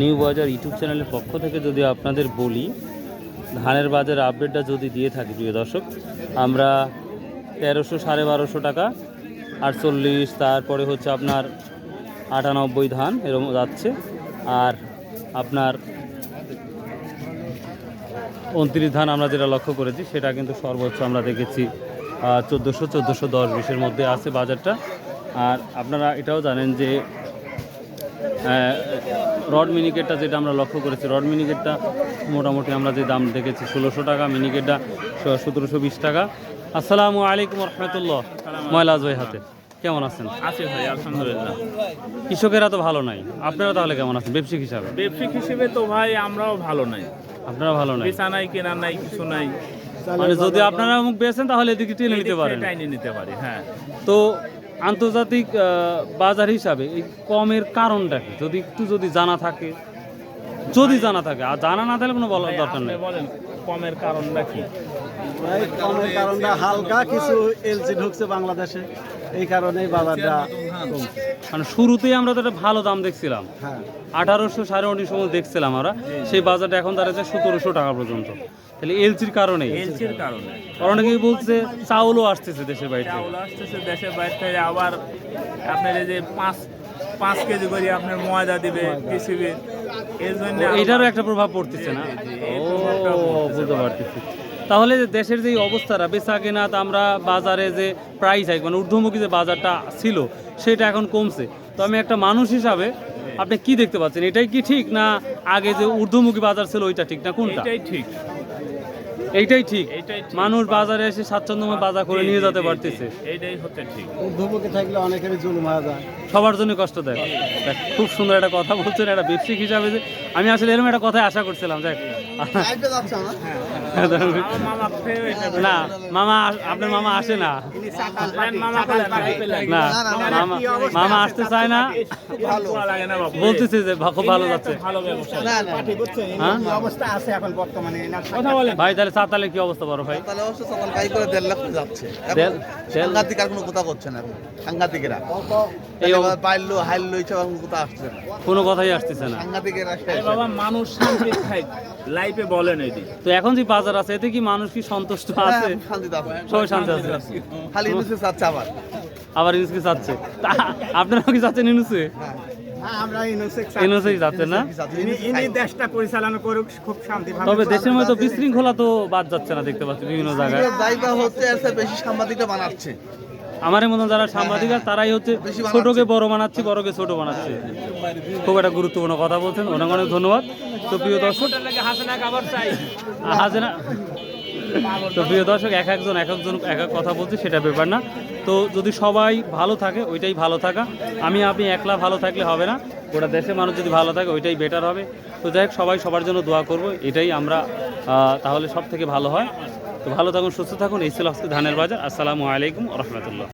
New বাজার YouTube চ্যানেলের পক্ষ থেকে যদি আপনাদের বলি, ধানের বাজার আপডেটটা যদি দিয়ে থাকি, প্রিয় দর্শক, আমরা তেরোশো সাড়ে বারোশো টাকা, আটচল্লিশ, তারপরে হচ্ছে আপনার আটানব্বই ধান এরকম যাচ্ছে, আর আপনার উনত্রিশ ধান আমরা যেটা লক্ষ্য করেছি, সেটা কিন্তু সর্বোচ্চ আমরা দেখেছি চোদ্দোশো চোদ্দোশো দশ বিশের মধ্যে আছে বাজারটা। আর আপনারা এটাও জানেন যে রড মিনিকেটটা যেটা আমরা লক্ষ্য করেছি রড মিনিকেটটা মোটামুটি আমরা যে দাম দেখেছি ষোলোশো টাকা মিনিকেটটা সতেরোশো বিশ টাকা। আসসালামু আলাইকুম রহমতুল্লাহ ময়লাজ ভাই হাতে। কেমন আছেন? আছে ভাই আলহামদুলিল্লাহ। কৃষকেরা তো ভালো নাই আপনারা তাহলে কেমন আছেন? ব্যবসায়িক হিসাবে? ব্যবসায়িক হিসেবে তো ভাই আমরাও ভালো নাই। আপনারা ভালো নাই? বেচা নাই কেনা নাই কিছু নাই। মানে যদি আপনারা মুখ বেছেন তাহলে এদিকে টেনে নিতে পারেন। টেনে নিতে পারি হ্যাঁ। তো আন্তর্জাতিক বাজার হিসাবে এই কমের কারণটা কি? যদি একটু যদি জানা থাকে যদি জানা থাকে। আর জানা না থাকলে কোনো বলার দরকার নেই। বলেন কমের কারণটা কি? ভাই কমের কারণটা হালকা কিছু এলজি ঢুকছে বাংলাদেশে। এই কারণেই বাজারটা। মানে শুরুতেই আমরা তো একটা ভালো দাম দেখছিলাম। হ্যাঁ। আঠারোশো সাড়ে উনিশশো দেখছিলাম আমরা। সেই বাজারটা এখন দাঁড়িয়েছে সতেরোশো টাকা পর্যন্ত। তাহলে এলসির কারণে? এলসির কারণে। অনেকেই বলছে চাউলও আসতেছে দেশের বাইরে চাউল আসতেছে দেশের বাইরে থেকে আবার আপনার এই যে পাঁচ পাঁচ কেজি করে আপনার ময়দা দিবে কৃষিবে এর জন্য এটারও একটা প্রভাব পড়তেছে না? ও। বুঝতে পারতেছি। তাহলে দেশের যে অবস্থাটা বেচা কেনা তা আমরা বাজারে যে প্রাইস হাইক মানে ঊর্ধ্বমুখী যে বাজারটা ছিল সেটা এখন কমছে। তো আমি একটা মানুষ হিসাবে আপনি কি দেখতে পাচ্ছেন? এটাই কি ঠিক না আগে যে ঊর্ধ্বমুখী বাজার ছিল ওইটা ঠিক না কোনটা? এটাই ঠিক। এইটাই ঠিক। মানুষ বাজারে এসে স্বাচ্ছন্দ্যময় বাজার করে নিয়ে যেতে পারতেছে। এইটাই হচ্ছে ঠিক। ঊর্ধ্বমুখী থাকলে অনেকেরই জুলুম যায়। সবার জন্য কষ্ট দেয় খুব সুন্দর একটা কথা বলছেন একটা ব্যবসায়িক হিসাবে যে আমি আসলে এরকম একটা কথাই আশা করছিলাম এটা না মামা আপনার মামা আসে না। মামা না। না মামা মামা আসতে চায় না। ভালো। লাগে না বাবু বলতেছে যে খুব ভালো যাচ্ছে। ভালো ব্যবসা হ্যাঁ? অবস্থা আছে এখন বর্তমানে। কথা বলেন। ভাই তাহলে কি অবস্থা বড় ভাই? তাহলে অবশ্য সকাল গাই করে দেড় লাখ যাচ্ছে। দেড়- দেড়- সাংঘাতিক আর কোনো কথা করছে না সাংঘাতিকেরা। এই এই পাইলো হাইলো ইচ্ছা কোনো কথা আসছে না। কোনো কথাই আসতেছে না। সাংঘাতিকেরা বাবা মানুষ শান্তি লাইফে বলেন এটি তো এখন যে বাজার আছে এতে কি মানুষ কি সন্তুষ্ট আছে? সবাই শান্তি আছে। খালি ইউনিসে যাচ্ছে আবার। আবার ইনুসকে যাচ্ছে তা আপনারা কি যাচ্ছেন ইনুসে? আমরা ইনোসেক যাচ্ছে না? ইনি দেশটা পরিচালনা করুক খুব শান্তি তবে দেশের মধ্যে বিশৃঙ্খলা তো বাদ যাচ্ছে না দেখতে পাচ্ছি বিভিন্ন জায়গায়। জায়গা হচ্ছে এর বেশি সাংবাদিকটা বানাচ্ছে। আমার মতো যারা সাংবাদিক তারাই হচ্ছে ছোটকে বড় বানাচ্ছে বড়কে ছোট বানাচ্ছে। খুব একটা গুরুত্বপূর্ণ কথা বলছেন অনেক অনেক ধন্যবাদ। তো প্রিয় দর্শক হাসিনা তো প্রিয় দর্শক, এক একজন এক একজন, এক এক কথা বলছে, সেটা ব্যাপার না। তো যদি সবাই ভালো থাকে, ওইটাই ভালো থাকা। আমি, আপনি একলা ভালো থাকলে হবে না। গোটা দেশের মানুষ যদি ভালো থাকে, ওইটাই বেটার হবে। তো যাই হোক, সবাই সবার জন্য দোয়া করব, এটাই আমরা তাহলে সব থেকে ভালো হয়। তো ভালো থাকুন, সুস্থ থাকুন। এই ছিল আজকে ধানের বাজার। আসসালামু আলাইকুম রহমতুল্লাহ।